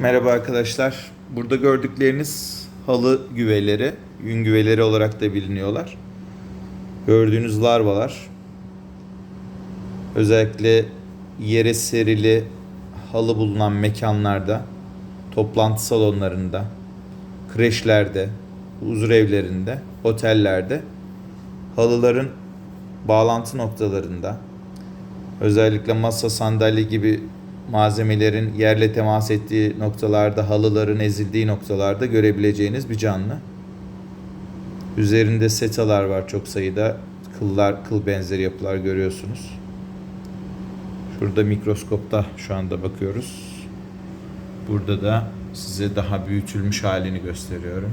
Merhaba arkadaşlar. Burada gördükleriniz halı güveleri, yün güveleri olarak da biliniyorlar. Gördüğünüz larvalar özellikle yere serili halı bulunan mekanlarda, toplantı salonlarında, kreşlerde, huzur evlerinde, otellerde halıların bağlantı noktalarında özellikle masa sandalye gibi malzemelerin yerle temas ettiği noktalarda, halıların ezildiği noktalarda görebileceğiniz bir canlı. Üzerinde setalar var çok sayıda. Kıllar, kıl benzeri yapılar görüyorsunuz. Şurada mikroskopta şu anda bakıyoruz. Burada da size daha büyütülmüş halini gösteriyorum.